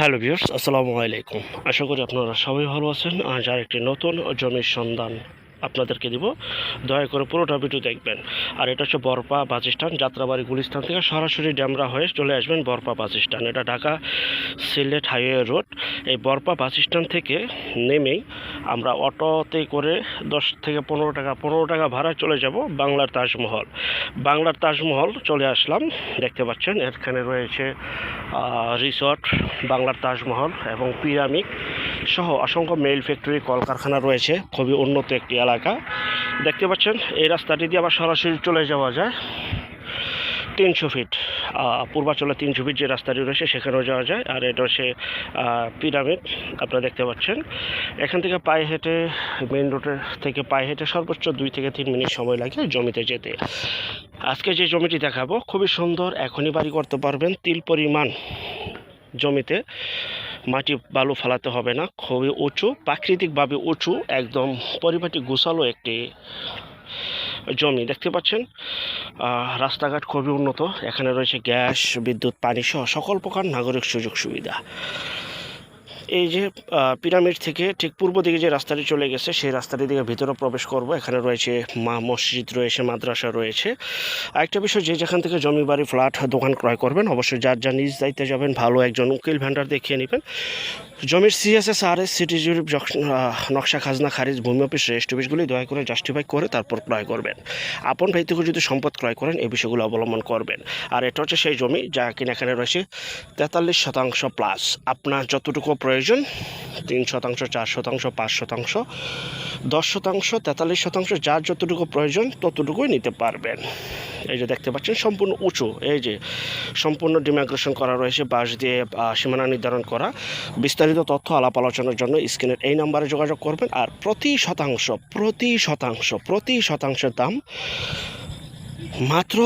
Hello viewers আসসালামু আলাইকুম। আশা করি আপনারা সবাই ভালো আছেন। আজ আর একটি নতুন জমির সন্ধান আপনাদেরকে দিব। দয়া করে পুরোটা ভিডিও দেখবেন। আর এটা হচ্ছে বরপা বাস স্ট্যান্ড, যাত্রাবাড়ি গুলিস্তান থেকে সরাসরি ড্যামরা হয়ে চলে আসবেন বরপা বাস স্ট্যান্ড। এটা ঢাকা সিলেট হাইওয়ে রোড। এই বরপা বাস স্ট্যান্ড থেকে নেমেই আমরা অটোতে করে দশ থেকে পনেরো টাকা পনেরো টাকা ভাড়া চলে যাব বাংলার তাজমহল। বাংলার তাজমহল চলে আসলাম। দেখতে পাচ্ছেন, এখানে রয়েছে রিসর্ট, বাংলার তাজমহল এবং পিরামিড সহ অসংখ্য মেইল ফ্যাক্টরি, কলকারখানা রয়েছে। খুবই উন্নত একটি এলাকা। দেখতে পাচ্ছেন, এই রাস্তাটি দিয়ে আবার সরাসরি চলে যাওয়া যায়। তিনশো ফিট পূর্বাচলে তিনশো ফিট যে রাস্তাটি রয়েছে, সেখানেও যাওয়া যায়। আর এটা হচ্ছে পিরামিড, আপনারা দেখতে পাচ্ছেন। এখান থেকে পায়ে হেঁটে মেন রোডের থেকে পায়ে হেঁটে সর্বোচ্চ দুই থেকে তিন মিনিট সময় লাগে জমিতে যেতে। আজকে যে জমিটি দেখাবো, খুবই সুন্দর, এখনই বাড়ি করতে পারবেন তিল পরিমাণ জমিতে। মাটি বালু ফালাতে হবে না, খুবই উঁচু, প্রাকৃতিকভাবে উঁচু, একদম পরিপাটি গোছালো একটি জমি, দেখতে পাচ্ছেন? রাস্তাঘাট খুবই উন্নত, এখানে রয়েছে গ্যাস, বিদ্যুৎ, পানি সহ সকল প্রকার নাগরিক সুযোগ সুবিধা। এই যে পিরামিড থেকে ঠিক পূর্ব দিকে যে রাস্তাটি চলে গেছে, সেই রাস্তাটি দিকে ভিতরে প্রবেশ করব। এখানে রয়েছে মা, মসজিদ রয়েছে, মাদ্রাসা রয়েছে। আরেকটা বিষয় যে যেখান থেকে জমি, বাড়ি, ফ্ল্যাট, দোকান ক্রয় করবেন, অবশ্যই যার যার নিজ দায়িত্বে যাবেন, ভালো একজন উকিল ভ্যান্ডার দেখিয়ে নেবেন। জমির সিএসএস আর এস সিটি জরিপ নকশা, খাজনা, খারিজ, ভূমি অফিস রেস্ট অফিসগুলি দয়া করে জাস্টিফাই করে তারপর ক্রয় করবেন। আপন ভাই থেকে যদি সম্পদ ক্রয় করেন, এই বিষয়গুলো অবলম্বন করবেন। আর এটা হচ্ছে সেই জমি, যা কিনা এখানে রয়েছে তেতাল্লিশ শতাংশ প্লাস আপনার যতটুকু প্রয়োজন তিন শতাংশ, চার শতাংশ, পাঁচ শতাংশ, দশ শতাংশ, তেতাল্লিশ শতাংশ, যার যতটুকু প্রয়োজন ততটুকুই নিতে পারবেন। এই যে দেখতে পাচ্ছেন, সম্পূর্ণ উঁচু, এই যে সম্পূর্ণ ডিমাইগ্রেশন করা রয়েছে, বাঁশ দিয়ে সীমানা নির্ধারণ করা। বিস্তারিত তথ্য আলাপ আলোচনার জন্য স্ক্রিনের এই নাম্বারে যোগাযোগ করবেন। আর প্রতি শতাংশ প্রতি শতাংশ, প্রতি শতাংশের দাম মাত্র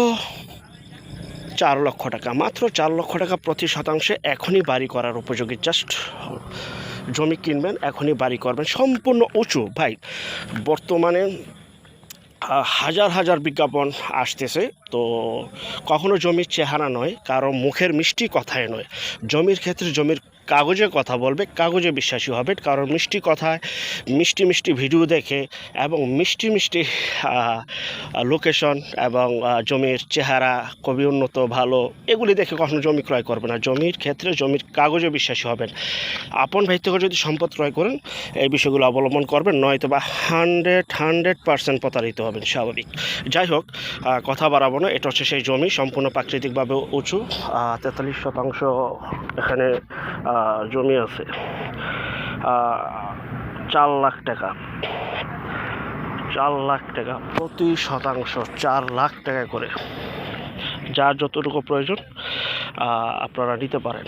চার লক্ষ টাকা। মাত্র চার লক্ষ টাকা প্রতি শতাংশে এখনই বাড়ি করার উপযোগী। জাস্ট জমি কিনবেন, এখনই বাড়ি করবেন। সম্পূর্ণ উঁচু। ভাই, বর্তমানে হাজার হাজার বিজ্ঞাপন আসতেছে। তো কখনো জমির চেহারা নয়, কারও মুখের মিষ্টি কথায় নয়। জমির ক্ষেত্রে জমির কাগজে কথা বলবে, কাগজে বিশ্বাসী হবে, কারণ মিষ্টি কথায় মিষ্টি মিষ্টি ভিডিও দেখে এবং মিষ্টি মিষ্টি লোকেশন এবং জমির চেহারা খুবই উন্নত, ভালো, এগুলি দেখে কখনো জমি ক্রয় করবে না। জমির ক্ষেত্রে জমির কাগজে বিশ্বাসী হবেন। আপন ভাই থেকে যদি সম্পদ ক্রয় করেন, এই বিষয়গুলো অবলম্বন করবেন নয়তো বা হান্ড্রেড হান্ড্রেড পার্সেন্ট প্রতারিত হবেন, স্বাভাবিক। যাই হোক কথা বাড়াবো না, এটা হচ্ছে সেই জমি, সম্পূর্ণ প্রাকৃতিকভাবে উঁচু তেতাল্লিশ শতাংশ এখানে জমি আছে চার লাখ টাকা। চার লাখ টাকা প্রতি শতাংশ চার লাখ টাকা করে। যার যতটুকু প্রয়োজন আপনারা নিতে পারেন।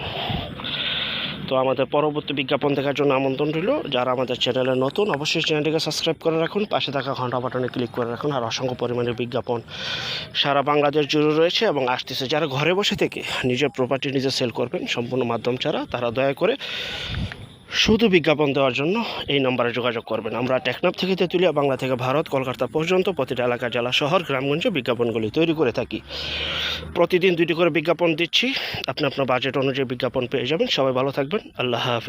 তো আমাদের পরবর্তী বিজ্ঞাপন দেখার জন্য আমন্ত্রণ রইল। যারা আমাদের চ্যানেলে নতুন, অবশ্যই চ্যানেলটিকে সাবস্ক্রাইব করে রাখুন, পাশে থাকা ঘণ্টা বাটনে ক্লিক করে রাখুন আর অসংখ্য পরিমাণের বিজ্ঞাপন। সারা বাংলাদেশ জুড়ে রয়েছে এবং আসতেছে। যারা ঘরে বসে থেকে নিজের প্রপার্টি নিজে সেল করবেন, সম্পূর্ণ মাধ্যম ছাড়া তারা দয়া করে শুধু বিজ্ঞাপন দেওয়ার জন্য এই নম্বরে যোগাযোগ করবেন। আমরা টেকনাফ থেকে তেঁতুলিয়া, বাংলা থেকে ভারত, কলকাতা পর্যন্ত প্রতিটা এলাকা, জেলা, শহর, গ্রামগঞ্জে বিজ্ঞাপনগুলি তৈরি করে থাকি। প্রতিদিন দুটি করে বিজ্ঞাপন দিচ্ছি। আপনি আপনার বাজেট অনুযায়ী বিজ্ঞাপন পেয়ে যাবেন। সবাই ভালো থাকবেন। আল্লাহ হাফিজ।